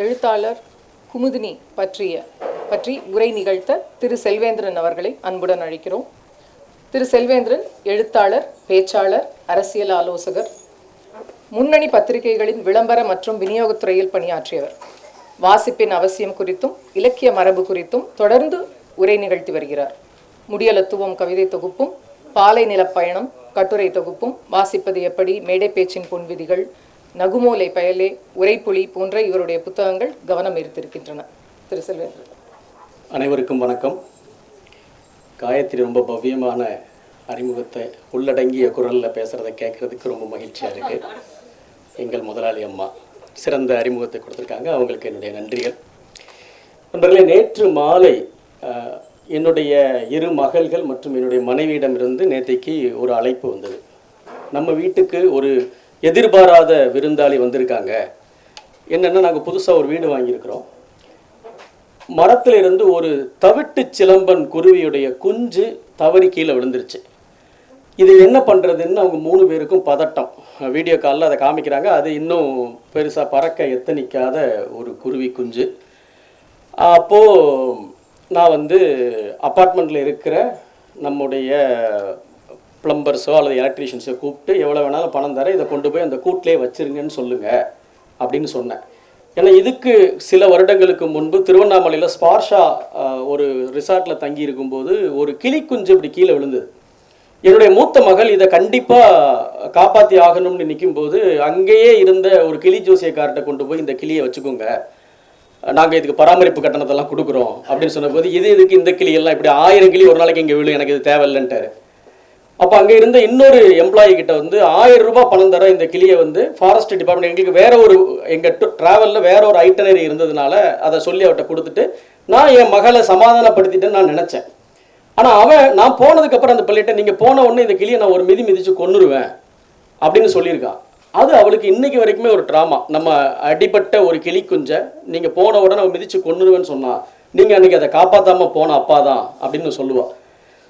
எழுத்தாளர் குமுதினி பற்றிய பற்றி உரை நிகழ்த்த திரு செல்வேந்திரன் அவர்களை அன்புடன் அழைக்கிறோம். திரு செல்வேந்திரன் எழுத்தாளர் பேச்சாளர் அரசியல் ஆலோசகர் முன்னணி பத்திரிகைகளின் விளம்பர மற்றும் விநியோகத்துறையில் பணியாற்றியவர். வாசிப்பின் அவசியம் குறித்தும் இலக்கிய மரபு குறித்தும் தொடர்ந்து உரை நிகழ்த்தி வருகிறார். முடியலத்துவம் கவிதை தொகுப்பும் பாலை நிலப்பயணம் கட்டுரை தொகுப்பும் வாசிப்பது எப்படி மேடை பேச்சின் பொன்விதிகள் நகுமோலை பயலே உரைப்புலி போன்ற இவருடைய புத்தகங்கள் கவனம் ஈர்த்திருக்கின்றன. திரு செல்வேந்திரன் அனைவருக்கும் வணக்கம். காயத்ரி ரொம்ப பவ்யமான அறிமுகத்தை உள்ளடங்கிய குரலில் பேசுகிறத கேட்குறதுக்கு ரொம்ப மகிழ்ச்சியாக இருக்குது எங்கள் முதலாளி அம்மா சிறந்த அறிமுகத்தை கொடுத்துருக்காங்க. அவங்களுக்கு என்னுடைய நன்றிகள். நண்பர்களே நேற்று மாலை என்னுடைய இரு மகள்கள் மற்றும் என்னுடைய மனைவியிடமிருந்து நேற்றைக்கு ஒரு அழைப்பு வந்தது. நம்ம வீட்டுக்கு ஒரு எதிர்பாராத விருந்தாளி வந்திருக்காங்க. என்னென்னா நாங்கள் புதுசாக ஒரு வீடு வாங்கியிருக்கிறோம். மரத்திலிருந்து ஒரு தவிட்டு சிலம்பன் குருவியுடைய குஞ்சு தவறி கீழே விழுந்துருச்சு. இது என்ன பண்ணுறதுன்னு அவங்க மூணு பேருக்கும் பதட்டம். வீடியோ காலில் அதை காமிக்கிறாங்க. அது இன்னும் பெருசாக பறக்க எத்தனிக்காத ஒரு குருவி குஞ்சு. அப்போது நான் வந்து அப்பார்ட்மெண்ட்டில் இருக்கிற நம்முடைய ப்ளம்பர்ஸோ அல்லது எலக்ட்ரீஷியன்ஸோ கூப்பிட்டு எவ்வளோ வேணாலும் பணம் தரேன் இதை கொண்டு போய் அந்த கூட்டிலே வச்சுருங்கன்னு சொல்லுங்கள் அப்படின்னு சொன்னேன். ஏன்னா இதுக்கு சில வருடங்களுக்கு முன்பு திருவண்ணாமலையில் ஸ்பார்ஷா ஒரு ரிசார்ட்டில் தங்கி இருக்கும்போது ஒரு கிளி குஞ்சு இப்படி கீழே விழுந்தது. என்னுடைய மூத்த மகள் இதை கண்டிப்பாக காப்பாற்றி ஆகணும்னு நிற்கும் போது அங்கேயே இருந்த ஒரு கிளி ஜோசியக்கார்ட்ட கொண்டு போய் இந்த கிளியை வச்சுக்கோங்க. நாங்கள் இதுக்கு பராமரிப்பு கட்டணத்தெல்லாம் கொடுக்குறோம் அப்படின்னு சொன்னபோது இது இதுக்கு இந்த கிளியெல்லாம் இப்படி ஆயிரம் கிளி ஒரு நாளைக்கு இங்கே விழு எனக்கு இது தேவையில்லைன்ட்டாரு. அப்போ அங்கே இருந்த இன்னொரு எம்ப்ளாயி கிட்ட வந்து ஆயிரம் ரூபாய் பணம் தர இந்த கிளியை வந்து ஃபாரஸ்ட் டிபார்ட்மெண்ட் எங்களுக்கு வேற ஒரு எங்கள் ட்ராவலில் வேற ஒரு ஐட்டனரி இருந்ததுனால அதை சொல்லி அவட்ட கொடுத்துட்டு நான் என் மகளை சமாதானப்படுத்திட்டேன்னு நான் நினச்சேன். ஆனால் அவன் நான் போனதுக்கப்புறம் அந்த பிள்ளைகிட்ட நீங்கள் போன உடனே இந்த கிளியை நான் ஒரு மிதி மிதித்து கொன்னுருவேன் அப்படின்னு சொல்லியிருக்கான். அது அவளுக்கு இன்னைக்கு வரைக்குமே ஒரு ட்ராமா நம்ம அடிபட்ட ஒரு கிளி குஞ்சை நீங்கள் போன உடனே அவன் மிதிச்சு கொன்னுருவேன்னு சொன்னால் நீங்கள் அன்றைக்கி அதை காப்பாற்றாமல் போன அப்பா தான் அப்படின்னு சொல்லுவாள்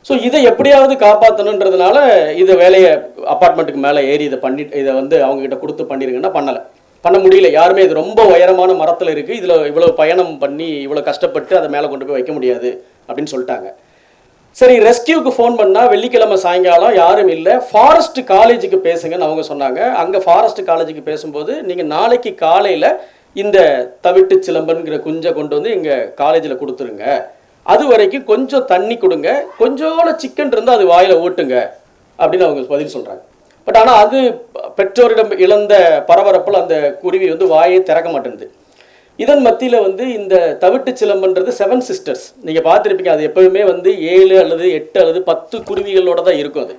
ஸோ இதை எப்படியாவது காப்பாற்றணுன்றதுனால இதை வேலையை அப்பார்ட்மெண்ட்டுக்கு மேலே ஏறி இதை பண்ணி இதை வந்து அவங்ககிட்ட கொடுத்து பண்ணிருங்கன்னா பண்ணலை. பண்ண முடியல. யாருமே இது ரொம்ப உயரமான மரத்தில் இருக்குது இதில் இவ்வளோ பயணம் பண்ணி இவ்வளோ கஷ்டப்பட்டு அதை மேலே கொண்டு போய் வைக்க முடியாது அப்படின்னு சொல்லிட்டாங்க. சரி ரெஸ்கியூக்கு ஃபோன் பண்ணால் வெள்ளிக்கிழமை சாயங்காலம் யாரும் இல்லை. ஃபாரஸ்ட் காலேஜுக்கு பேசுங்கன்னு அவங்க சொன்னாங்க. அங்கே ஃபாரஸ்ட் காலேஜுக்கு பேசும்போது நீங்கள் நாளைக்கு காலையில் இந்த தவிட்டு சிலம்பன்கிற குஞ்சை கொண்டு வந்து எங்கள் காலேஜில் கொடுத்துருங்க. அது வரைக்கும் கொஞ்சம் தண்ணி கொடுங்க. கொஞ்சோட சிக்கன் இருந்தால் அது வாயில் ஓட்டுங்க. அப்படின்னு அவங்க பதில் சொல்கிறாங்க பட் ஆனால் அது பெற்றோரிடம் இழந்த பரபரப்பில் அந்த குருவி வந்து வாயை திறக்க மாட்டேங்குது இதன் மத்தியில் வந்து இந்த தவிட்டு சிலம்புன்றது செவன் சிஸ்டர்ஸ் நீங்கள் பார்த்துருப்பீங்க அது எப்போவுமே வந்து ஏழு அல்லது எட்டு அல்லது பத்து குருவிகளோட தான் இருக்கும் அது.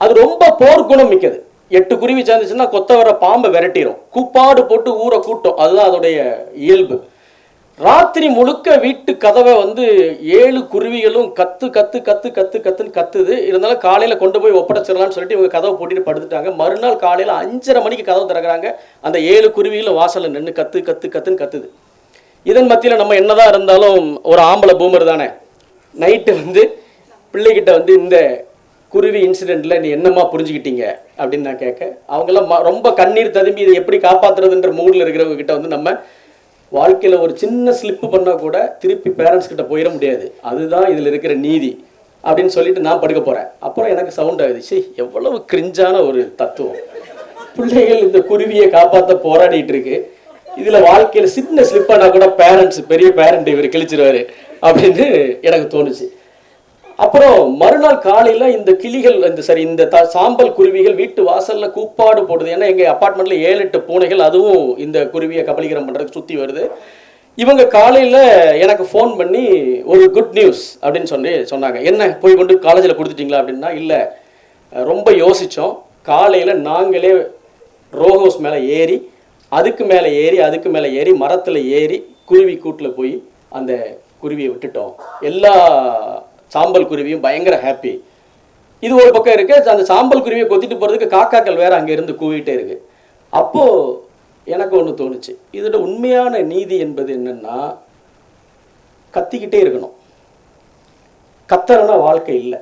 அது ரொம்ப போர்க்குணம் மிக்கது. எட்டு குருவி சேர்ந்துச்சுன்னா கொத்த வர பாம்பை விரட்டிடும் கூப்பாடு போட்டு ஊரை கூட்டும். அதுதான் அதோடைய இயல்பு. ராத்திரி முழுக்க வீட்டு கதவை வந்து ஏழு குருவிகளும் கத்து கத்து கத்து கத்து கத்துன்னு கத்துது. இருந்தாலும் காலையில் கொண்டு போய் ஒப்படைச்சிடலாம்னு சொல்லிட்டு இவங்க கதவை போட்டிட்டு படுத்துட்டாங்க. மறுநாள் காலையில் அஞ்சரை மணிக்கு கதவு திறக்கிறாங்க. அந்த ஏழு குருவிகளும் வாசலில் நின்று கத்து கத்து கத்துன்னு கத்துது. இதன் மத்தியில் நம்ம என்னதான் இருந்தாலும் ஒரு ஆம்பளை பூமர் தானே. நைட்டு வந்து பிள்ளைகிட்ட வந்து இந்த குருவி இன்சிடெண்ட்டில் நீ என்னம்மா புரிஞ்சுக்கிட்டீங்க? அப்படின்னு நான் கேட்க அவங்கெல்லாம் ம- ரொம்ப கண்ணீர் ததும்பி இதை எப்படி காப்பாற்றுறதுன்ற மூடில் இருக்கிறவங்க கிட்ட வந்து நம்ம வாழ்க்கையில் ஒரு சின்ன ஸ்லிப்பு பண்ணால் கூட திருப்பி பேரண்ட்ஸ் கிட்ட போயிட முடியாது. அதுதான் இதில் இருக்கிற நீதி. அப்படின்னு சொல்லிட்டு நான் படுக்க போகிறேன் அப்புறம் எனக்கு சவுண்ட் ஆகுது. சரி எவ்வளவு கிரிஞ்சான ஒரு தத்துவம். பிள்ளைகள் இந்த குருவியை காப்பாற்ற போராடிட்டு இருக்கு. இதில் வாழ்க்கையில் சின்ன ஸ்லிப் கூட பேரண்ட்ஸ் பெரிய பேரண்ட் இவர் கிழிச்சிருவாரு. அப்படின்னு எனக்கு தோணுச்சு. அப்புறம் மறுநாள் காலையில இந்த கிளிகள் இந்த சரி இந்த த சாம்பல் குருவிகள் வீட்டு வாசல்ல கூப்பாடு போடுது. ஏன்னா எங்க அப்பார்ட்மெண்ட்ல ஏழு எட்டு பூனைகள் அதுவும் இந்த குருவியை கபலீகரம் பண்றதுக்கு சுத்தி வருது. இவங்க காலையில எனக்கு ஃபோன் பண்ணி ஒரு குட் நியூஸ் அப்படின்னு சொல்லி சொன்னாங்க. என்ன? போய் கொண்டு காலேஜில் கொடுத்துட்டீங்களா? அப்படின்னா இல்லை. ரொம்ப யோசிச்சோம். காலையில நாங்களே ரோ ஹவுஸ் மேலே ஏறி அதுக்கு மேலே ஏறி அதுக்கு மேலே ஏறி மரத்தில் ஏறி குருவி கூட்டில் போய் அந்த குருவியை விட்டுட்டோம். எல்லா சாம்பல் குருவியும் பயங்கர ஹாப்பி இது ஒரு பக்கம் இருக்கு அந்த சாம்பல் குருவியை கொத்திட்டு போகிறதுக்கு காக்காக்கள் வேற அங்கே இருந்து கூவிட்டே இருக்கு. அப்போ எனக்கு ஒன்று தோணுச்சு. இதோட உண்மையான நீதி என்பது என்னன்னா கத்திக்கிட்டே இருக்கணும். கத்தலைன்னா வாழ்க்கை இல்லை.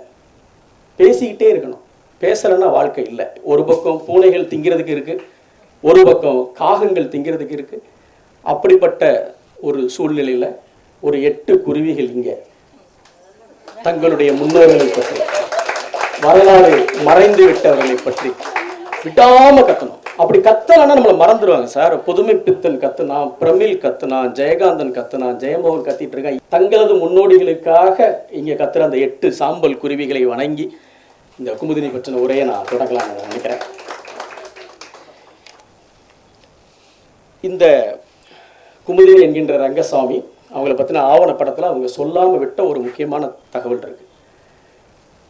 பேசிக்கிட்டே இருக்கணும். பேசலைன்னா வாழ்க்கை இல்லை. ஒரு பக்கம் பூனைகள் திங்கிறதுக்கு இருக்கு ஒரு பக்கம் காகங்கள் திங்கிறதுக்கு இருக்கு. அப்படிப்பட்ட ஒரு சூழ்நிலையில் ஒரு எட்டு குருவிகள் இங்கே தங்களுடைய முன்னோர்களை பற்றி வரலாறு மறைந்து விட்டவர்களை பற்றி விடாம கத்தணும். அப்படி கத்தலைன்னா நம்மளை மறந்துடுவாங்க சார். புதுமை பித்தன் கத்துனா பிரமிழ் கத்துனா ஜெயகாந்தன் கத்துனா ஜெயமோகன் கத்திட்டு இருக்கான். தங்களது முன்னோடிகளுக்காக இங்க கத்துற அந்த எட்டு சாம்பல் குருவிகளை வணங்கி இந்த குமுதினி பற்றின உரையை நான் தொடங்கலாம்னு நினைக்கிறேன். இந்த குமுதினி என்கின்ற ரங்கசாமி அவங்கள பற்றின ஆவணப்படத்தில் அவங்க சொல்லாமல் விட்ட ஒரு முக்கியமான தகவல் இருக்கு.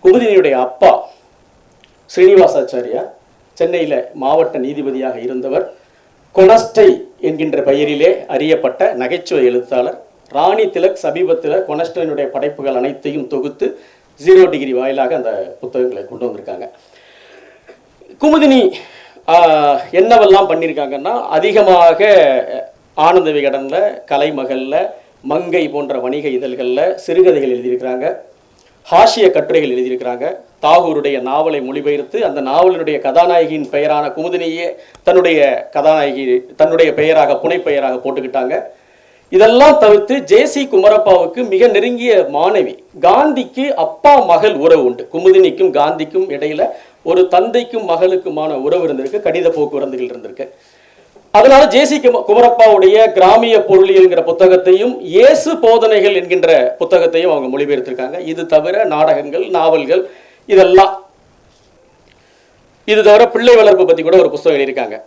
குமுதினியுடைய அப்பா ஸ்ரீனிவாசாச்சாரியா சென்னையில் மாவட்ட நீதிபதியாக இருந்தவர் கொனஸ்டை என்கின்ற பெயரிலே அறியப்பட்ட நகைச்சுவை எழுத்தாளர் ராணி திலக் சமீபத்தில் கொனஸ்டைனுடைய படைப்புகள் அனைத்தையும் தொகுத்து ஜீரோ டிகிரி வாயிலாக அந்த புத்தகங்களை கொண்டு வந்திருக்காங்க. குமுதினி ஆஹ், என்னவெல்லாம் பண்ணியிருக்காங்கன்னா அதிகமாக ஆனந்த விகடனில் கலைமகளில் மங்கை போன்ற வணிக இதழ்களில் சிறுகதைகள் எழுதியிருக்கிறாங்க. ஹாஷிய கட்டுரைகள் எழுதியிருக்கிறாங்க. தாகூருடைய நாவலை மொழிபெயர்த்து அந்த நாவலினுடைய கதாநாயகியின் பெயரான குமுதினியே தன்னுடைய கதாநாயகி தன்னுடைய பெயராக புனைப்பெயராக போட்டுக்கிட்டாங்க. இதெல்லாம் தவிர்த்து ஜேசி குமரப்பாவுக்கு மிக நெருங்கிய மாணவி காந்திக்கு அப்பா மகள் உறவு உண்டு. குமுதினிக்கும் காந்திக்கும் இடையில ஒரு தந்தைக்கும் மகளுக்குமான உறவு இருந்திருக்கு கடித போக்குவரத்துகள் இருந்திருக்கு. அதனால ஜேசி குமரப்பாவுடைய கிராமிய பொருளியல்ங்கிற புத்தகத்தையும் இயேசு போதனைகள் என்கின்ற புத்தகத்தையும் அவங்க மொழிபெயர்த்திருக்காங்க. இது தவிர நாடகங்கள் நாவல்கள் இதெல்லாம். இது தவிர பிள்ளை வளர்ப்பு பத்தி கூட ஒரு புத்தகம் எழுதியிருக்காங்க.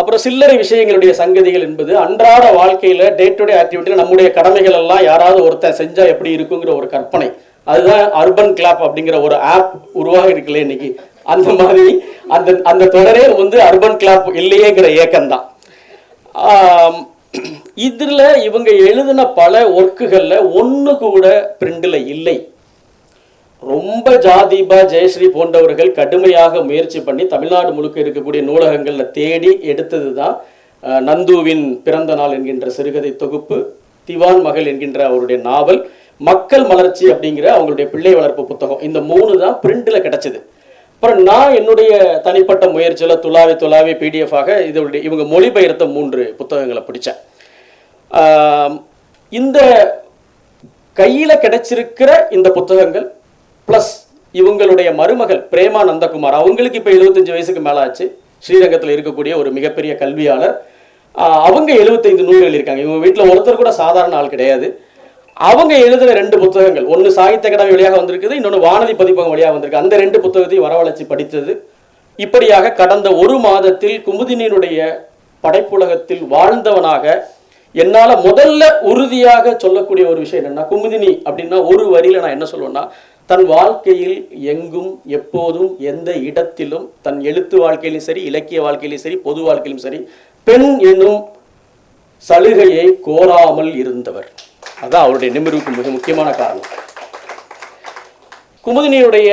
அப்புறம் சில்லறை விஷயங்களுடைய சங்கதிகள் என்பது அன்றாட வாழ்க்கையில டே டு டே ஆக்டிவிட்டியில் நம்முடைய கடமைகள் எல்லாம் யாராவது ஒருத்தன் செஞ்சா எப்படி இருக்குங்கிற ஒரு கற்பனை. அதுதான் அர்பன் கிளாப் அப்படிங்கிற ஒரு ஆப் உருவாக இருக்குல்ல இன்னைக்கு. அந்த மாதிரி அந்த அந்த தொடரே வந்து அர்பன் கிளாப் இல்லையேங்கிற ஏக்கம்தான் ஆம், இதுல இவங்க எழுதின பல ஒர்க்குகள்ல ஒண்ணு கூட பிரிண்டில் இல்லை. ரொம்ப ஜாதிபா ஜெயஸ்ரீ போன்றவர்கள் கடுமையாக முயற்சி பண்ணி தமிழ்நாடு முழுக்க இருக்கக்கூடிய நூலகங்களில் தேடி எடுத்தது தான் நந்துவின் பிறந்த நாள் என்கின்ற சிறுகதை தொகுப்பு திவான் மகள் என்கின்ற அவருடைய நாவல் மக்கள் மலர்ச்சி அப்படிங்கிற அவங்களுடைய பிள்ளை வளர்ப்பு புத்தகம். இந்த மூணு தான் பிரிண்டில் கிடைச்சது. அப்புறம் நான் என்னுடைய தனிப்பட்ட முயற்சியில் துளாவி துளாவி பிடிஎஃபாக இதோடைய இவங்க மொழிபெயர்த்த மூன்று புத்தகங்களை பிடித்தேன் இந்த கையில் கிடைச்சிருக்கிற இந்த புத்தகங்கள் ப்ளஸ் இவங்களுடைய மருமகள் பிரேமா நந்தகுமார் அவங்களுக்கு இப்போ 75 வயசுக்கு மேலே ஆச்சு ஸ்ரீரங்கத்தில் இருக்கக்கூடிய ஒரு மிகப்பெரிய கல்வியாளர். அவங்க 75 நூல் எழுதியிருக்காங்க. இவங்க வீட்டில் ஒருத்தர் கூட சாதாரண ஆள் கிடையாது. அவங்க எழுதின ரெண்டு புத்தகங்கள். ஒன்று சாகித்ய அகாடமி வழியாக வந்திருக்குது இன்னொன்று வானதி பதிப்பகம் வழியாக வந்திருக்கு. அந்த ரெண்டு புத்தகத்தையும் வரவழைச்சு படித்தது. இப்படியாக கடந்த ஒரு மாதத்தில் குமுதினியினுடைய படைப்புலகத்தில் வாழ்ந்தவனாக என்னால் முதல்ல உறுதியாக சொல்லக்கூடிய ஒரு விஷயம் என்னன்னா குமுதினி அப்படின்னா ஒரு வரியில நான் என்ன சொல்லுவேன்னா தன் வாழ்க்கையில் எங்கும் எப்போதும் எந்த இடத்திலும் தன் எழுத்து வாழ்க்கையிலும் சரி இலக்கிய வாழ்க்கையிலும் சரி பொது வாழ்க்கையிலும் சரி பெண் என்னும் சலுகையை கோராமல் இருந்தவர். அதான் அவருடைய நிமிர்வுக்கு மிக முக்கியமான காரணம். குமுதினியுடைய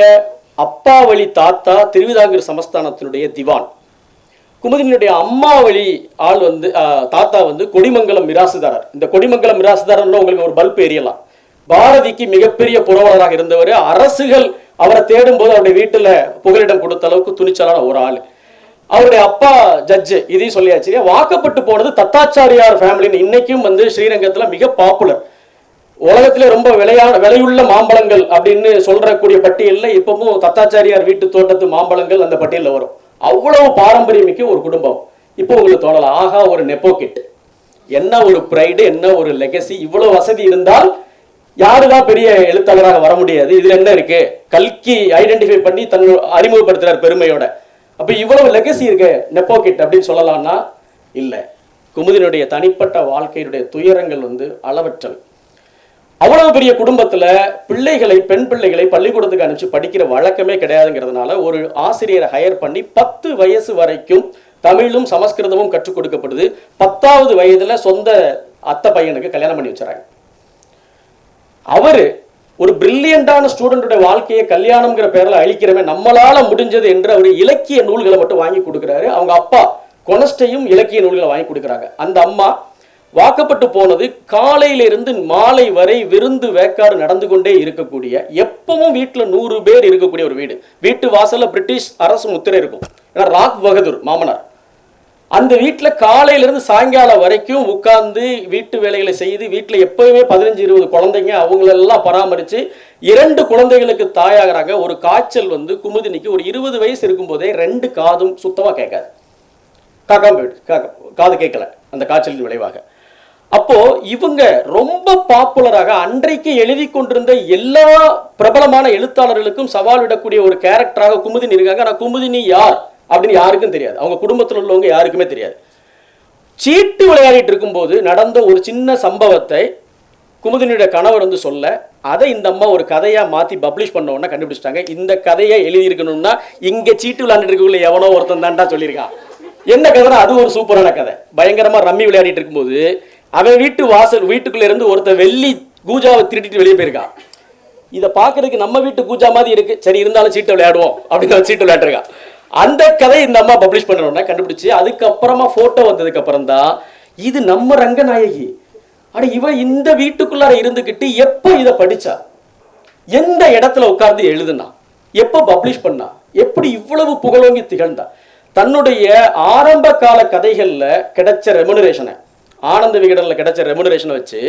அப்பா வழி தாத்தா திருவிதாங்கூர் சமஸ்தானத்தினுடைய திவான். குமுதினியுடைய அம்மா வழி ஆள் வந்து ஆஹ், தாத்தா வந்து கொடிமங்கலம் மிராசுதாரர். இந்த கொடிமங்கலம் மிராசுதாரர்னு உங்களுக்கு ஒரு பல்ப் எரியலாம் பாரதிக்கு மிகப்பெரிய புரவலராக இருந்தவர். அரசுகள் அவரை தேடும்போது அவருடைய வீட்டுல புகலிடம் கொடுத்த அளவுக்கு துணிச்சலான ஒரு ஆள். அவருடைய அப்பா ஜட்ஜு இதையும் சொல்லியாச்சு வாக்கப்பட்டு போனது தத்தாச்சாரியார் ஃபேமிலின்னு இன்னைக்கும் வந்து ஸ்ரீரங்கத்துல மிக பாப்புலர் உலகத்திலே ரொம்ப விலையான விலையுள்ள மாம்பழங்கள் அப்படின்னு சொல்றக்கூடிய பட்டியலில் இப்பவும் தத்தாச்சாரியார் வீட்டு தோட்டத்து மாம்பழங்கள் அந்த பட்டியலில் வரும். அவ்வளவு பாரம்பரியமிக்க ஒரு குடும்பம். இப்போ உங்களுக்கு தோணலாம் ஆகா ஒரு நெப்போகிட் என்ன ஒரு ப்ரைடு என்ன ஒரு லெகசி இவ்வளவு வசதி இருந்தால் யாருதான் பெரிய எழுத்தாளராக வர முடியாது? இதுல என்ன இருக்கு? கல்கி ஐடென்டிஃபை பண்ணி தன் அறிமுகப்படுத்துறார் பெருமையோட. அப்ப இவ்வளவு லெகசி இருக்கு நெப்போகிட் அப்படின்னு சொல்லலாம்னா இல்லை. குமுதினுடைய தனிப்பட்ட வாழ்க்கையினுடைய துயரங்கள் வந்து அளவற்றவை. அவ்வளவு பெரிய குடும்பத்துல பிள்ளைகளை பெண் பிள்ளைகளை பள்ளிக்கூடத்துக்கு அனுப்பிச்சு படிக்கிற வழக்கமே கிடையாதுங்கிறதுனால ஒரு ஆசிரியரை ஹையர் பண்ணி பத்து வயசு வரைக்கும் தமிழும் சமஸ்கிருதமும் கற்றுக் கொடுக்கப்படுது. பத்தாவது வயதுல சொந்த அத்தை பையனுக்கு கல்யாணம் பண்ணி வச்சுறாங்க. அவரு ஒரு பிரில்லியண்டான ஸ்டூடெண்டோட வாழ்க்கையை கல்யாணம்ங்கிற பேரில் அழிக்கிறவன் நம்மளால முடிஞ்சது என்று அவர் இலக்கிய நூல்களை மட்டும் வாங்கி கொடுக்குறாரு. அவங்க அப்பா கொனஸ்டையும் இலக்கிய நூல்களை வாங்கி கொடுக்குறாங்க. அந்த அம்மா வாக்கப்பட்டு போனது காலையிலிருந்து மாலை வரை விருந்து வேக்காடு நடந்து கொண்டே இருக்கக்கூடிய எப்பவும் வீட்டில் நூறு பேர் இருக்கக்கூடிய ஒரு வீடு. வீட்டு வாசலில் பிரிட்டிஷ் அரசு முத்திரை இருக்கும். ஏன்னா ராக் பகதூர் மாமனார். அந்த வீட்டில் காலையிலேருந்து சாயங்காலம் வரைக்கும் உட்கார்ந்து வீட்டு வேலைகளை செய்து வீட்டில் எப்போயுமே பதினஞ்சு இருபது குழந்தைங்க அவங்களெல்லாம் பராமரித்து இரண்டு குழந்தைகளுக்கு தாயாகிறாங்க. ஒரு காய்ச்சல் வந்து குமுதினிக்கு ஒரு இருபது வயசு இருக்கும்போதே ரெண்டு காதும் சுத்தமாக கேட்காது. காக்காம போயிடு காக்கா காது கேட்கல. அந்த காய்ச்சலின் விளைவாக. அப்போ இவங்க ரொம்ப பாப்புலராக அன்றைக்கு எழுதி கொண்டிருந்த எல்லா பிரபலமான எழுத்தாளர்களுக்கும் சவால் விடக்கூடிய ஒரு கேரக்டராக குமுதினி இருக்காங்க ஆனால் குமுதினி யார் அப்படின்னு யாருக்கும் தெரியாது. அவங்க குடும்பத்தில் உள்ளவங்க யாருக்குமே தெரியாது. சீட்டு விளையாடிட்டு இருக்கும்போது நடந்த ஒரு சின்ன சம்பவத்தை குமுதினியோட கணவர் வந்து சொல்ல அதை இந்த அம்மா ஒரு கதையாக மாற்றி பப்ளிஷ் பண்ண உடனே கண்டுபிடிச்சிட்டாங்க. இந்த கதையை எழுதியிருக்கணும்னா இங்கே சீட்டு விளையாண்டுட்டு இருக்கக்குள்ள எவனோ ஒருத்தன் தான்டா சொல்லியிருக்கான். என்ன கதைனா அது ஒரு சூப்பரான கதை. பயங்கரமாக ரம்மி விளையாடிட்டு இருக்கும்போது அவன் வீட்டு வாசல் வீட்டுக்குள்ள இருந்து ஒருத்தன் வெள்ளி கூஜாவை திருட்டிட்டு வெளியே போயிருக்கான் இதை பார்க்கறதுக்கு நம்ம வீட்டு பூஜா மாதிரி இருக்கு. சரி இருந்தாலும் சீட்டை விளையாடுவோம் அப்படின்னு அவன் சீட்டு விளையாட்டுருக்கான் அந்த கதை இந்த அம்மா பப்ளிஷ் பண்ணணும்னா கண்டுபிடிச்சு அதுக்கப்புறமா போட்டோ வந்ததுக்கு அப்புறம் தான் இது நம்ம ரங்கநாயகி. அட இவ இந்த வீட்டுக்குள்ளார இருந்துக்கிட்டு எப்போ இதை படிச்சா? எந்த இடத்துல உட்கார்ந்து எழுதுனா? எப்போ பப்ளிஷ் பண்ணா? எப்படி இவ்வளவு புகழோங்கி திகழ்ந்தா? தன்னுடைய ஆரம்ப கால கதைகளில் கிடைச்ச ரெமுனரேஷனை ஆனந்த விகடனில் கிடைச்ச ரெமுனரேஷனை வச்சு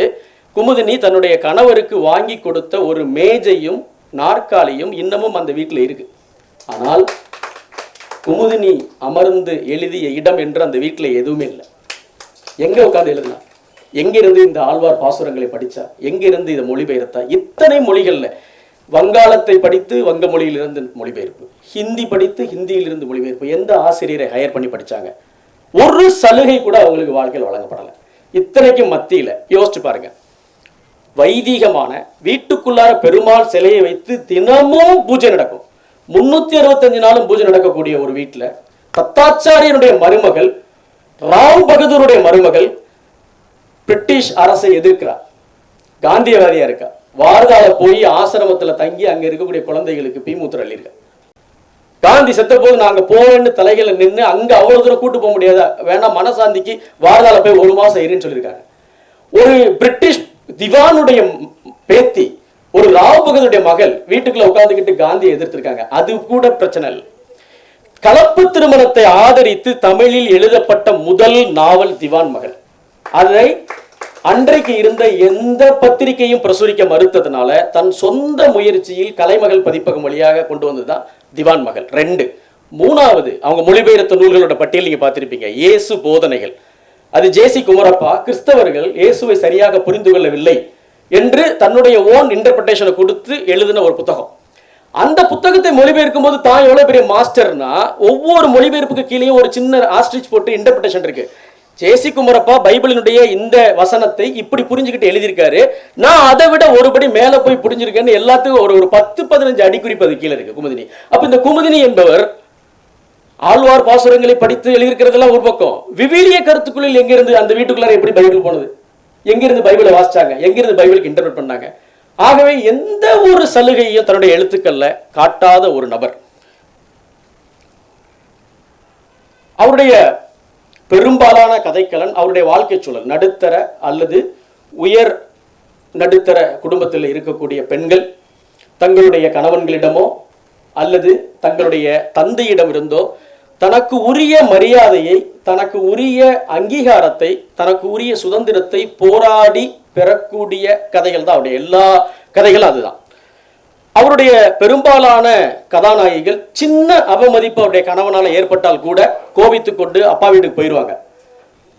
குமுதினி தன்னுடைய கணவருக்கு வாங்கி கொடுத்த ஒரு மேஜையும் நாற்காலியும் இன்னமும் அந்த வீட்டில் இருக்கு. ஆனால் குமுதினி அமர்ந்து எழுதிய இடம் என்று அந்த வீட்டில் எதுவுமே இல்லை. எங்க உட்கார்ந்து எழுதினா? எங்கிருந்து இந்த ஆழ்வார் பாசுரங்களை படிச்சா? எங்கிருந்து இதை மொழிபெயர்த்தா? இத்தனை மொழிகள்ல. வங்காளத்தை படித்து வங்க மொழியிலிருந்து மொழிபெயர்ப்பு. ஹிந்தி படித்து ஹிந்தியிலிருந்து மொழிபெயர்ப்பு. எந்த ஆசிரியரை ஹையர் பண்ணி படிச்சாங்க? ஒரு சலுகை கூட அவங்களுக்கு வாழ்க்கையில் வழங்கப்படலை. இத்தனைக்கும் மத்தியில யோசிச்சு பாருங்க. வைதீகமான வீட்டுக்குள்ளார பெருமாள் சிலையை வைத்து தினமும் பூஜை நடக்கும். முன்னூத்தி அறுபத்தஞ்சு நாளும் பூஜை நடக்கக்கூடிய ஒரு வீட்டுல தத்தாச்சாரியனுடைய மருமகள் ராவ் பகதூருடைய மருமகள் பிரிட்டிஷ் அரசை எதிர்க்கிறார். காந்தியவாதியா இருக்கா? வாரதால போய் ஆசிரமத்துல தங்கி அங்க இருக்கக்கூடிய குழந்தைகளுக்கு பீமூத்திர அள்ளியிருக்கா காந்தி செத்த போது நாங்க போவேன்னு தலைகளை நின்று அங்க அவ்வளவு தூரம் கூட்டு போக முடியாதா? வேணா மனசாந்திக்கு வாரதால போய் ஒரு மாதம் இருன்னு சொல்லியிருக்காங்க. ஒரு பிரிட்டிஷ் திவானுடைய பேத்தி ஒரு ராவ்பகதுடைய மகள் வீட்டுக்குள்ள உட்காந்துக்கிட்டு காந்தியை எதிர்த்திருக்காங்க. அது கூட பிரச்சனை இல்லை. கலப்பு திருமணத்தை ஆதரித்து தமிழில் எழுதப்பட்ட முதல் நாவல் திவான் மகள். அதை அன்றைக்கு இருந்த எந்த பத்திரிகையும் பிரசுரிக்க மறுத்ததுனால தன் சொந்த முயற்சியில் கலைமகள் பதிப்பகம் வழியாக கொண்டு வந்ததுதான் திவான் மகள். ரெண்டு. மூணாவது அவங்க மொழிபெயர்த்த நூல்களோட பட்டியல் நீங்கள் பார்த்திருப்பீங்க. இயேசு போதனைகள். அது ஜேசி குமரப்பா கிறிஸ்தவர்கள் இயேசுவை சரியாக புரிந்து கொள்ளவில்லை என்று தன்னுடைய ஓன் இன்டர்பிரேஷனை கொடுத்து எழுதின ஒரு புத்தகம். அந்த புத்தகத்தை மொழிபெயர்க்கும் போது தான் எவ்வளவு பெரிய மாஸ்டர்னா ஒவ்வொரு மொழிபெயர்ப்புக்கு கீழேயும் ஒரு சின்ன ஆஸ்ட்ரிச் போட்டு இன்டர்பிரேஷன் இருக்கு. ஜேசி குமரப்பா பைபிளினுடைய இந்த வசனத்தை இப்படி புரிஞ்சுக்கிட்டு எழுதியிருக்காரு. நான் அதை விட ஒருபடி மேல போய் புரிஞ்சிருக்கேன்னு எல்லாத்துக்கும் ஒரு ஒரு பத்து பதினஞ்சு அடிக்குறிப்பு அது கீழே இருக்கு குமுதினி. அப்ப இந்த குமுதினி என்பவர் ஆழ்வார் பாசுரங்களை படித்து எழுதியிருக்கிறதெல்லாம் ஒரு பக்கம். விவிலிய கருத்துக்குள்ளில் எங்கிருந்து அந்த வீட்டுக்குள்ளார எப்படி பைபிள் போனது? எங்கிருந்து பைபிளை வாசிச்சாங்க? எங்கிருந்து பைபிளுக்கு இன்டர்பிரட் பண்ணாங்க? ஆகவே எந்த ஒரு சலுகையும் தன்னுடைய எழுத்துக்கள்ல காட்டாத ஒரு நபர். அவருடைய பெரும்பாலான கதைக்கலன் அவருடைய வாழ்க்கை சூழல் நடுத்தர அல்லது உயர் நடுத்தர குடும்பத்தில் இருக்கக்கூடிய பெண்கள் தங்களுடைய கணவன்களிடமோ அல்லது தங்களுடைய தந்தையிடமிருந்தோ தனக்கு உரிய மரியாதையை தனக்கு உரிய அங்கீகாரத்தை தனக்கு உரிய சுதந்திரத்தை போராடி பெறக்கூடிய கதைகள் தான் அவருடைய எல்லா கதைகளும் அதுதான். அவருடைய பெரும்பாலான கதாநாயகிகள் சின்ன அவமதிப்பு அவருடைய கணவனால் ஏற்பட்டால் கூட கோபித்து கொண்டு அப்பா வீட்டுக்கு போயிடுவாங்க.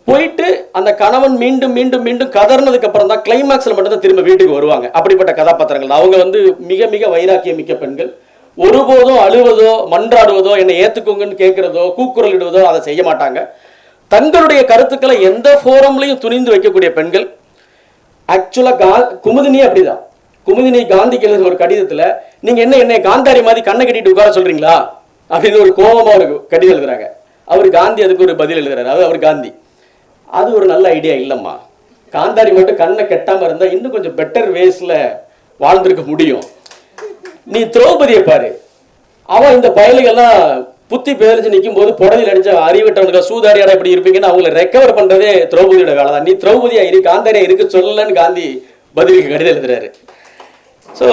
போயிட்டு அந்த கணவன் மீண்டும் மீண்டும் மீண்டும் கதறினதுக்கு அப்புறம் தான் கிளைமேக்ஸில் மட்டும்தான் திரும்ப வீட்டுக்கு வருவாங்க. அப்படிப்பட்ட கதாபாத்திரங்கள். அவங்க வந்து மிக மிக வைராக்கியம் மிக்க பெண்கள். ஒருபோதும் அழுவதோ மன்றாடுவதோ என்னை ஏற்றுக்கோங்கன்னு கேட்குறதோ கூக்குரல் இடுவதோ அதை செய்ய மாட்டாங்க. தங்களுடைய கருத்துக்களை எந்த ஃபோரம்லையும் துணிந்து வைக்கக்கூடிய பெண்கள். ஆக்சுவலாக கா குமுதினி அப்படிதான். குமுதினி காந்திக்கு எழுதுற ஒரு கடிதத்தில் நீங்கள் என்ன என்னை காந்தாரி மாதிரி கண்ணை கட்டிட்டு உட்கார சொல்றீங்களா? அப்படின்னு ஒரு கோபமாக ஒரு கடிதம் எழுதுறாங்க. அவர் காந்தி அதுக்கு ஒரு பதில் எழுதுறாரு. அது அவர் காந்தி. அது ஒரு நல்ல ஐடியா இல்லைம்மா. காந்தாரி மட்டும் கண்ணை கெட்டாமல் இருந்தால் இன்னும் கொஞ்சம் பெட்டர் வேஸில் வாழ்ந்திருக்க முடியும். நீ திரௌபதியை பாரு. அவன் இந்த பயலுகள்லாம் புத்தி பேரிச்சு நிற்கும் போது புடவையில் அடிச்ச அறிவிட்டவனுக்கு சூதாரியாடா இப்படி இருப்பீங்கன்னு அவங்கள ரெக்கவர் பண்ணுறதே திரௌபதியோட வேலை தான் நீ திரௌபதியா இரு காந்தாரியா இருக்க சொல்லலன்னு காந்தி பதிலுக்கு கடிதம் எழுதுறாரு. ஸோ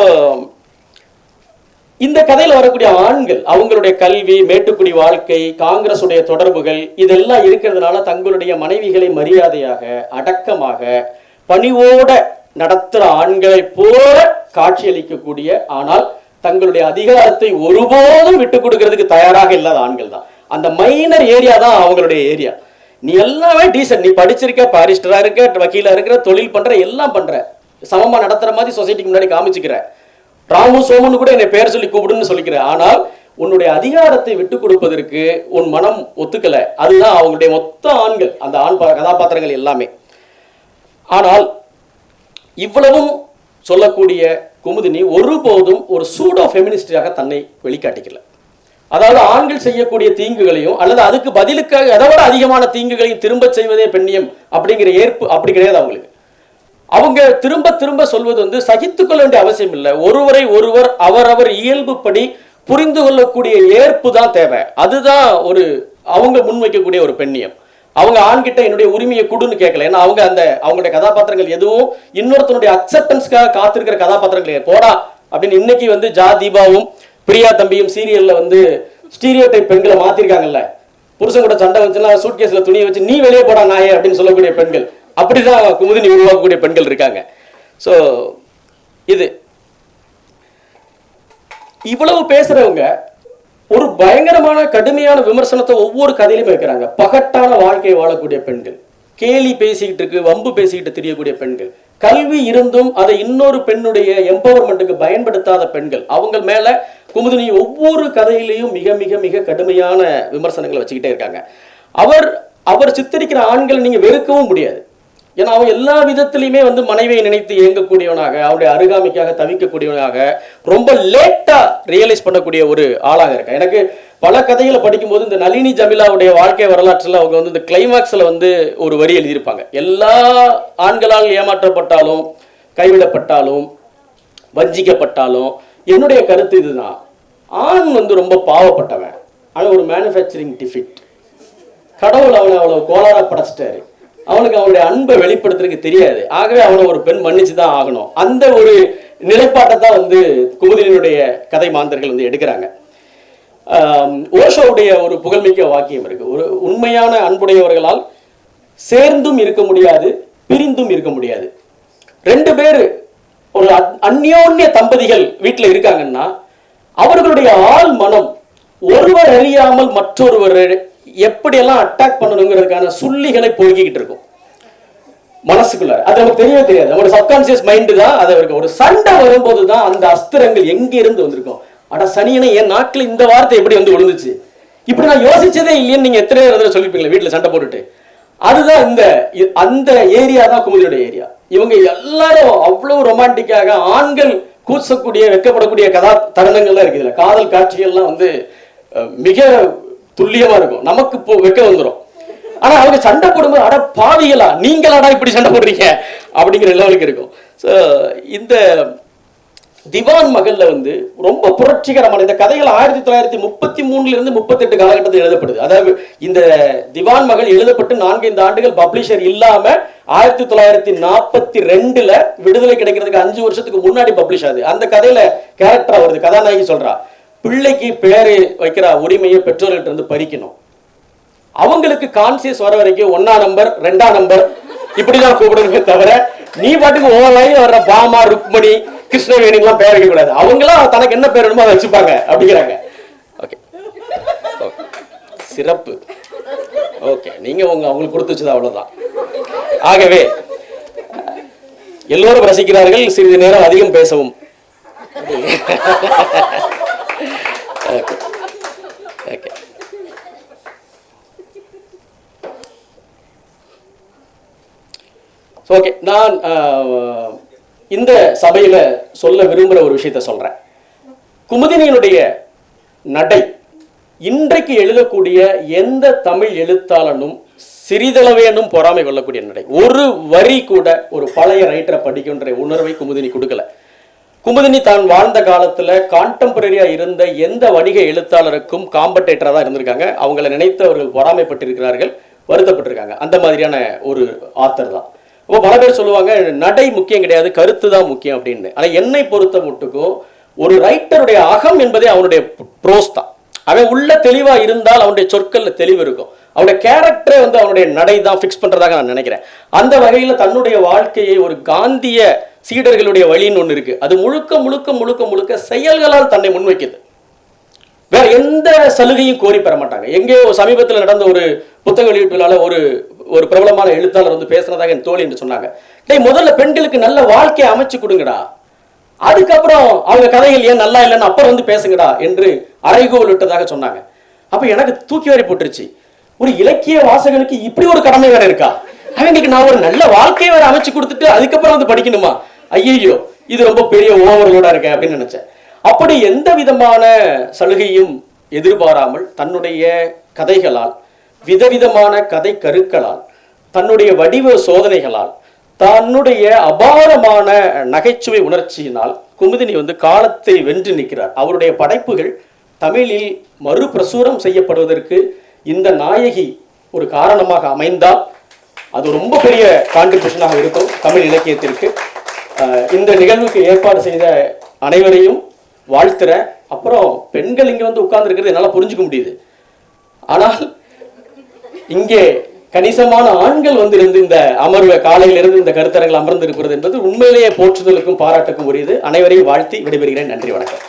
இந்த கதையில வரக்கூடிய ஆண்கள் அவங்களுடைய கல்வி மேட்டுக்குடி வாழ்க்கை காங்கிரஸுடைய தொடர்புகள் இதெல்லாம் இருக்கிறதுனால தங்களுடைய மனைவிகளை மரியாதையாக அடக்கமாக பணிவோட நடத்துற ஆண்களை போல காட்சியளிக்கக்கூடிய ஆனால் தங்களுடைய அதிகாரத்தை ஒருபோதும் விட்டு கொடுக்கறதுக்கு தயாராக இல்லாத ஆண்கள் தான். அந்த மைனர் ஏரியா தான் அவங்களுடைய ஏரியா நீ எல்லாமே டீசன்ட் நீ படிச்சிருக்க பாரிஸ்டரா இருக்க வக்கீலா இருக்கிற தொழில் பண்ற எல்லாம் பண்ற. சமமா நடத்துற மாதிரி சொசைட்டிக்கு முன்னாடி காமிச்சுக்கிறேன். ராமு சோமன் கூட என்னை பேர் சொல்லி கூப்பிடுன்னு சொல்லிக்கிறேன். ஆனால் உன்னுடைய அதிகாரத்தை விட்டு கொடுப்பதற்கு உன் மனம் ஒத்துக்கல. அதுதான் அவங்களுடைய மொத்த ஆண்கள் அந்த ஆண் கதாபாத்திரங்கள் எல்லாமே. ஆனால் இவ்வளவும் சொல்லக்கூடிய குமுதினி ஒருபோதும் ஒரு சூடோ ஃபெமினிஸ்டாக தன்னை வெளிக்காட்டிக்கல. அதாவது ஆண்கள் செய்யக்கூடிய தீங்குகளையும் அல்லது அதுக்கு பதிலுக்காக எதை விட அதிகமான தீங்குகளையும் திரும்ப செய்வதே பெண்ணியம் அப்படிங்கிற ஏற்பு அப்படி கிடையாது அவங்களுக்கு. அவங்க திரும்ப திரும்ப சொல்வது வந்து சகித்துக்கொள்ள வேண்டிய அவசியம் இல்லை. ஒருவரை ஒருவர் அவரவர் இயல்புப்படி புரிந்து கொள்ளக்கூடிய ஏற்பு தான் தேவை. அதுதான் ஒரு அவங்க முன்வைக்கக்கூடிய ஒரு பெண்ணியம். அவங்க ஆண்கிட்ட என்னுடைய உரிமையை கொடுன்னு கேட்கல ஏன்னா அவங்க அந்த அவங்களுடைய கதாபாத்திரங்கள் எதுவும் இன்னொருத்தனுடைய அக்செப்டன்ஸ்க்காக காத்திருக்கிற கதாபாத்திரங்கள். போடா அப்படின்னு இன்னைக்கு வந்து ஜா தீபாவும் பிரியா தம்பியும் சீரியல்ல வந்து ஸ்டீரியோ டைப் பெண்களை மாத்திருக்காங்கல்ல. புருஷன் கூட சண்டை வச்சுன்னா சூட் கேஸ்ல துணியை வச்சு நீ வெளியே போடா நாயே அப்படின்னு சொல்லக்கூடிய பெண்கள். அப்படிதான் குமுதினி உருவாக்கக்கூடிய பெண்கள் இருக்காங்க. ஸோ இது. இவ்வளவு பேசுறவங்க ஒரு பயங்கரமான கடுமையான விமர்சனத்தை ஒவ்வொரு கதையிலுமே வைக்கிறாங்க. பகட்டான வாழ்க்கையை வாழக்கூடிய பெண்கள் கேலி பேசிக்கிட்டு இருக்கு வம்பு பேசிக்கிட்டு தெரியக்கூடிய பெண்கள் கல்வி இருந்தும் அதை இன்னொரு பெண்ணுடைய எம்பவர்மெண்ட்டுக்கு பயன்படுத்தாத பெண்கள் அவங்க மேல குமுதினி ஒவ்வொரு கதையிலையும் மிக மிக மிக கடுமையான விமர்சனங்களை வச்சுக்கிட்டே இருக்காங்க. அவர் அவர் சித்தரிக்கிற ஆண்களை நீங்க வெறுக்கவும் முடியாது. ஏன்னா அவன் எல்லா விதத்திலையுமே வந்து மனைவியை நினைத்து இயங்கக்கூடியவனாக அவனுடைய அருகாமைக்காக தவிக்கக்கூடியவனாக ரொம்ப லேட்டா ரியலைஸ் பண்ணக்கூடிய ஒரு ஆளாக இருக்கான். எனக்கு பல கதைகளை படிக்கும்போது இந்த நளினி ஜமிலாவுடைய வாழ்க்கை வரலாற்றில் அவங்க வந்து இந்த கிளைமாக்ஸில் வந்து ஒரு வரி எழுதியிருப்பாங்க. எல்லா ஆண்களால் ஏமாற்றப்பட்டாலும் கைவிடப்பட்டாலும் வஞ்சிக்கப்பட்டாலும் என்னுடைய கருத்து இதுதான். ஆண் வந்து ரொம்ப பாவப்பட்டவன். ஆனால் ஒரு மேனுஃபேக்சரிங் டிஃபிட் கடவுள் அவனை அவ்வளோ கோளாராக படைச்சிட்டாரு. அவனுக்கு அவனுடைய அன்பை வெளிப்படுத்துறதுக்கு தெரியாது. ஆகவே அவனை ஒரு பெண் மன்னிச்சு தான் ஆகணும். அந்த ஒரு நிலைப்பாட்டை தான் வந்து குமுதினுடைய கதை மாந்தர்கள் வந்து எடுக்கிறாங்க. ஓஷோவுடைய ஒரு புகழ்மிக்க வாக்கியம் இருக்கு. ஒரு உண்மையான அன்புடையவர்களால் சேர்ந்தும் இருக்க முடியாது பிரிந்தும் இருக்க முடியாது. ரெண்டு பேர் ஒரு அந்யோன்ய தம்பதிகள் வீட்டில் இருக்காங்கன்னா அவர்களுடைய ஆள் மனம் ஒருவர் அறியாமல் மற்றொருவர் எப்படியெல்லாம் அட்டாக் பண்ணணுங்கிறதுக்கான சுள்ளிகளை பொழுகிக்கிட்டு இருக்கும். மனசுக்குள்ள. அது நமக்கு தெரியவே தெரியாது. நம்மளோட சப்கான்சியஸ் மைண்டு தான் அதை இருக்கும் ஒரு சண்டை வரும்போது தான் அந்த அஸ்திரங்கள் எங்க இருந்து வந்திருக்கும்? ஆனா சனியனை என் நாட்டுல இந்த வார்த்தை எப்படி வந்து விழுந்துச்சு? இப்படி நான் யோசிச்சதே இல்லைன்னு நீங்க எத்தனை வந்து சொல்லிருப்பீங்க வீட்டுல சண்டை போட்டுட்டு. அதுதான் இந்த அந்த ஏரியா தான் குமுதியோட ஏரியா இவங்க எல்லாரும் அவ்வளவு ரொமான்டிக்காக ஆண்கள் கூச்சக்கூடிய வெக்கப்படக்கூடிய கதா தருணங்கள்லாம் இருக்கு இருக்குது காதல் காட்சிகள்லாம் வந்து மிக துல்லியமா இருக்கும். நமக்கு இப்போ வெக்க வந்துடும் ஆனா அவங்க சண்டை போடும்போது அட பாவிகளா நீங்களாடா இப்படி சண்டை போடுறீங்க? அப்படிங்கிற லெவலுக்கு இருக்கும். ஸோ இந்த திவான் மகள்ல வந்து ரொம்ப புரட்சிகரமான இந்த கதைகள் ஆயிரத்தி தொள்ளாயிரத்தி முப்பத்தி மூணுல இருந்து முப்பத்தெட்டு காலகட்டத்தில் எழுதப்படுது. அதாவது இந்த திவான் மகள் எழுதப்பட்டு நான்கைந்து ஆண்டுகள் பப்ளிஷர் இல்லாம ஆயிரத்தி தொள்ளாயிரத்தி நாற்பத்தி ரெண்டுல விடுதலை கிடைக்கிறதுக்கு அஞ்சு வருஷத்துக்கு முன்னாடி பப்ளிஷ் ஆகுது. அந்த கதையில கேரக்டரா வருது. கதாநாயகி சொல்றா பிள்ளைக்கு பேரு வைக்கிற உரிமையை பெற்றோர்கள்ட்ட இருந்து பறிக்கணும். அவங்களுக்கு கான்சியஸ் வர வரைக்கும் ஒன்னா நம்பர் ரெண்டாம் நம்பர் இப்படிதான் கூப்பிடணுமே தவிர நீ பாட்டுக்கு ஓ லைன் வர்ற பாமா ருக்மணி கிருஷ்ணவேணிலாம் பேர் கூடாது. அவங்களாம் தனக்கு என்ன பேர் வேணுமோ அதை வச்சுப்பாங்க அப்படிங்கிறாங்க. ஓகே சிறப்பு. ஓகே நீங்க உங்க அவங்களுக்கு கொடுத்து வச்சது அவ்வளவுதான். ஆகவே எல்லோரும் ரசிக்கிறார்கள் சிறிது நேரம் அதிகம் பேசவும். ஓகே ஓகே ஓகே நான் uh, இந்த சபையில சொல்ல விரும்புகிற ஒரு விஷயத்த சொல்றேன். குமுதினியினுடைய நடை இன்றைக்கு எழுதக்கூடிய எந்த தமிழ் எழுத்தாளனும் சிறிதளவேனும் பொறாமை கொள்ளக்கூடிய நடை. ஒரு வரி கூட ஒரு பழைய ரைட்டரை படிக்கின்ற உணர்வை குமுதினி கொடுக்கல. குமுதினி தான் வாழ்ந்த காலத்துல கான்டெம்பரரியா இருந்த எந்த வணிக எழுத்தாளருக்கும் காம்படேட்டரா தான் இருந்திருக்காங்க. அவங்கள நினைத்து அவர்கள் பொறாமைப்பட்டிருக்கிறார்கள் வருத்தப்பட்டிருக்காங்க. அந்த மாதிரியான ஒரு ஆத்தர் தான். இப்போ பல பேர் சொல்லுவாங்க நடை முக்கியம் கிடையாது கருத்து தான் முக்கியம் அப்படின்னு. ஆனா என்னை பொறுத்த மட்டுக்கும் ஒரு ரைட்டருடைய அகம் என்பதே அவனுடைய ப்ரோஸ் தான். அவன் உள்ள தெளிவா இருந்தால் அவனுடைய சொற்கள்ல தெளிவு இருக்கும். அவனுடைய கேரக்டரை வந்து அவனுடைய நடை தான் ஃபிக்ஸ் பண்றதாக நான் நினைக்கிறேன். அந்த வகையில் தன்னுடைய வாழ்க்கையை ஒரு காந்திய சீடர்களுடைய வழின்னு ஒன்று இருக்கு. அது முழுக்க முழுக்க முழுக்க முழுக்க செயல்களால் தன்னை முன்வைக்குது. வேற எந்த சலுகையும் கோரி பெற மாட்டாங்க. எங்கேயோ சமீபத்தில் நடந்த ஒரு புத்தக வெளியீட்டு ஒரு ஒரு பிரபலமான எழுத்தாளர் வந்து பேசுனதாக என் தோழி என்று சொன்னாங்க. டேய் முதல்ல பெண்களுக்கு நல்ல வாழ்க்கையை அமைச்சு கொடுங்கடா. அதுக்கப்புறம் அவங்க கதைகள் ஏன் நல்லா இல்லைன்னு அப்புறம் வந்து பேசுங்கடா என்று அறைகோல் விட்டதாக சொன்னாங்க. அப்ப எனக்கு தூக்கி வாரி போட்டுருச்சு. ஒரு இலக்கிய வாசகனுக்கு இப்படி ஒரு கடமை வேற இருக்கா? அவங்களுக்கு நான் ஒரு நல்ல வாழ்க்கையை வேற அமைச்சு கொடுத்துட்டு அதுக்கப்புறம் வந்து படிக்கணுமா? ஐயையோ இது ரொம்ப பெரிய ஓவர்களோட இருக்கேன் அப்படின்னு நினைச்சேன். அப்படி எந்த விதமான சலுகையும் எதிர்பாராமல் தன்னுடைய கதைகளால் விதவிதமான கதை கருக்களால் தன்னுடைய வடிவ சோதனைகளால் தன்னுடைய அபாரமான நகைச்சுவை உணர்ச்சியினால் குமுதினி வந்து காலத்தை வென்று நிற்கிறார். அவருடைய படைப்புகள் தமிழில் மறுபிரசுரம் செய்யப்படுவதற்கு இந்த நாயகி ஒரு காரணமாக அமைந்தால் அது ரொம்ப பெரிய கான்ட்ரிபியூஷனாக இருக்கும் தமிழ் இலக்கியத்திற்கு. இந்த நிகழ்வுக்கு ஏற்பாடு செய்த அனைவரையும் வாழ்த்துறேன் அப்புறம் பெண்கள் இங்கே வந்து உட்கார்ந்துருக்கிறது என்னால் புரிஞ்சுக்க முடியுது. ஆனால் இங்கே கணிசமான ஆண்கள் வந்து இருந்து இந்த அமர்வு காலையிலிருந்து இந்த கருத்தரங்கள் அமர்ந்து இருக்கிறது என்பது உண்மையிலேயே போற்றுதலுக்கும் பாராட்டுக்கும் உரியது. அனைவரையும் வாழ்த்தி விடைபெறுகிறேன். நன்றி வணக்கம்.